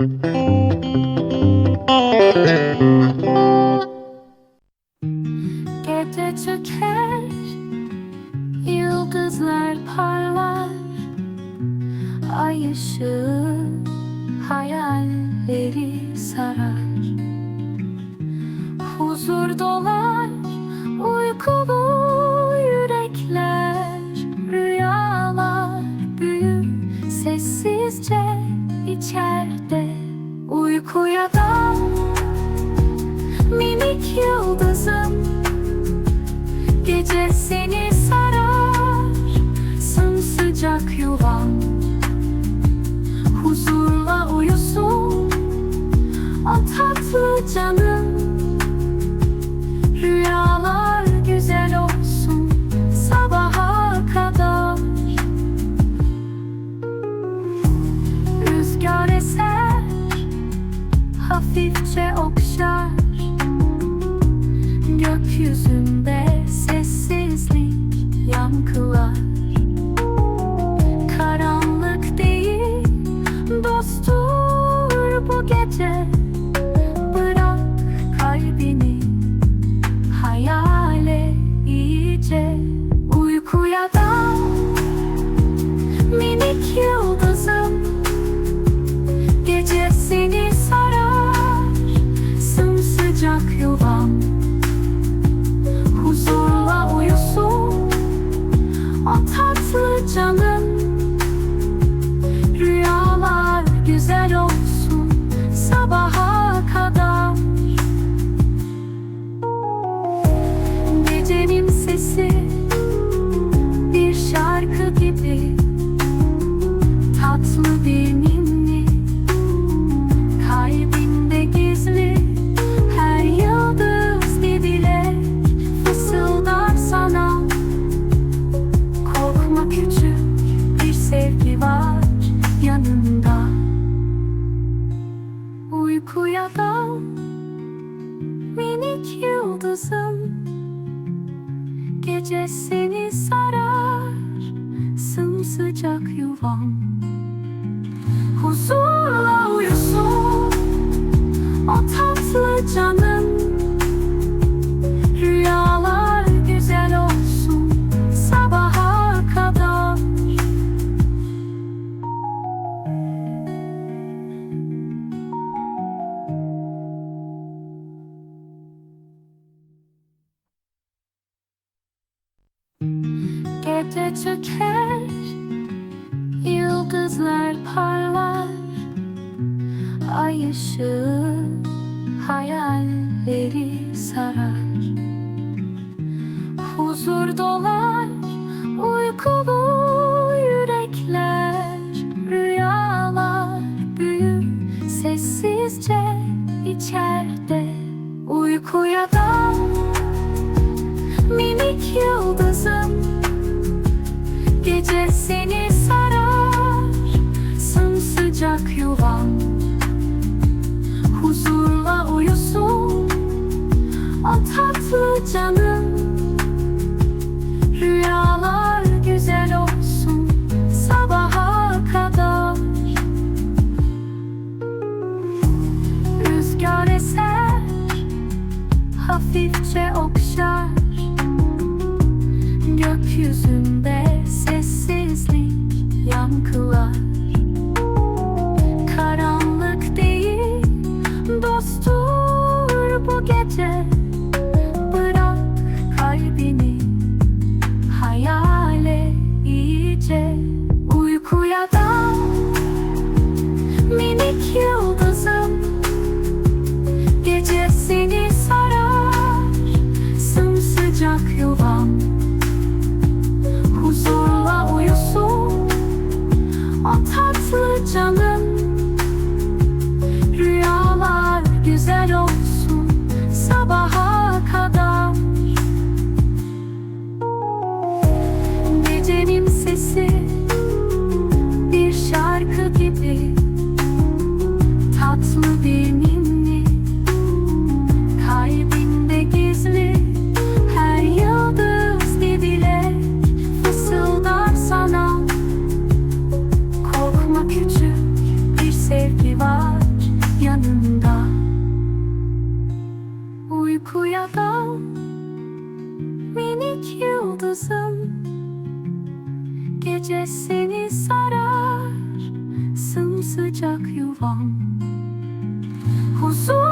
Gece çöker Yıldızlar parlar. Ay ışığı Hayalleri sarar. Huzur dolar Uyku olsa Minik yıldızım. Gece seni sarar Sımsıcak yuvam. 谢。yıldızım. Gece seni sarar de tüker Yıldızlar parlar. Ay ışığı hayalleri sarar. Huzur dolar uykulu yürekler Rüyalar büyür sessizce içeride. Uykuya dal minik yıldızım seni sarar. Sımsıcak yuva yıldızım Gece seni sarar Sımsıcak yuvam. Huzur